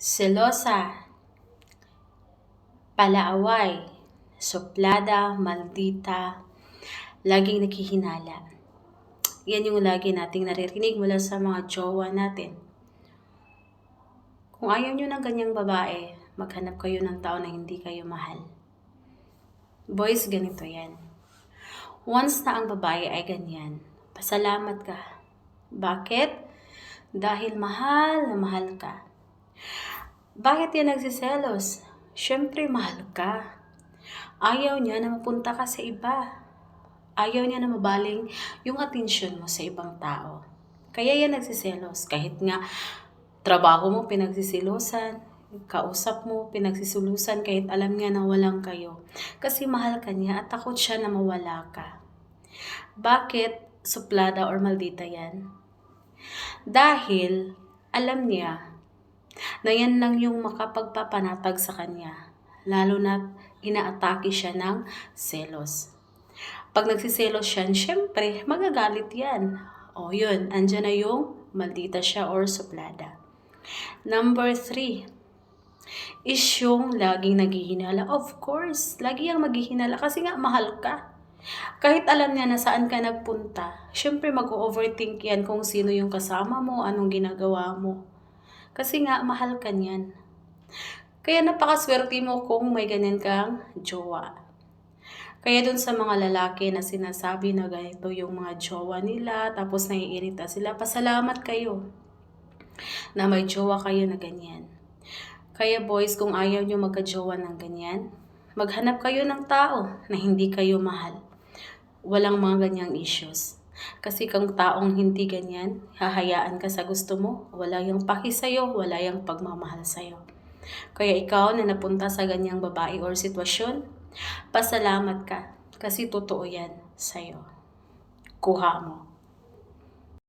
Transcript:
selosa, palaaway, suplada, maldita, laging naghihinala. Yan yung lagi nating naririnig mula sa mga jowa natin. Kung ayaw nyo ng ganyang babae, maghanap kayo ng tao na hindi kayo mahal. Boys, ganito yan. Once na ang babae ay ganyan, pasalamat ka. Bakit? Dahil mahal na mahal ka. Bakit yan nagsiselos? Siyempre, mahal ka. Ayaw niya na mapunta ka sa iba. Ayaw niya na mabaling yung atensyon mo sa ibang tao. Kaya yan nagsiselos. Kahit nga trabaho mo pinagsisilosan, kausap mo pinagsisulusan kahit alam niya na walang kayo. Kasi mahal ka niya at takot siya na mawala ka. Bakit suplada or maldita yan? Dahil alam niya na yan lang yung makapagpapanatag sa kanya. Lalo na inaatake siya ng selos. Pag nagsiselos siya, syempre, magagalit yan. O yun, andyan na yung maldita siya or suplada. Number three, is yung laging naghihinala. Of course, lagi ang maghihinala kasi nga mahal ka. Kahit alam niya na saan ka nagpunta, syempre mag-overthink yan kung sino yung kasama mo, anong ginagawa mo. Kasi nga, mahal ka niyan. Kaya napakaswerte mo kung may ganyan kang jowa. Kaya dun sa mga lalaki na sinasabi na ganito yung mga jowa nila, tapos naiirita sila, pasalamat kayo na may jowa kayo na ganyan. Kaya boys, kung ayaw nyo magka-jowa ng ganyan, maghanap kayo ng tao na hindi kayo mahal. Walang mga ganyang issues. Kasi kung taong hindi ganyan, hahayaan ka sa gusto mo, wala yung paki sa'yo, wala yung pagmamahal sa'yo. Kaya ikaw na napunta sa ganyang babae or sitwasyon, pasalamat ka kasi totoo yan sa'yo. Kuha mo.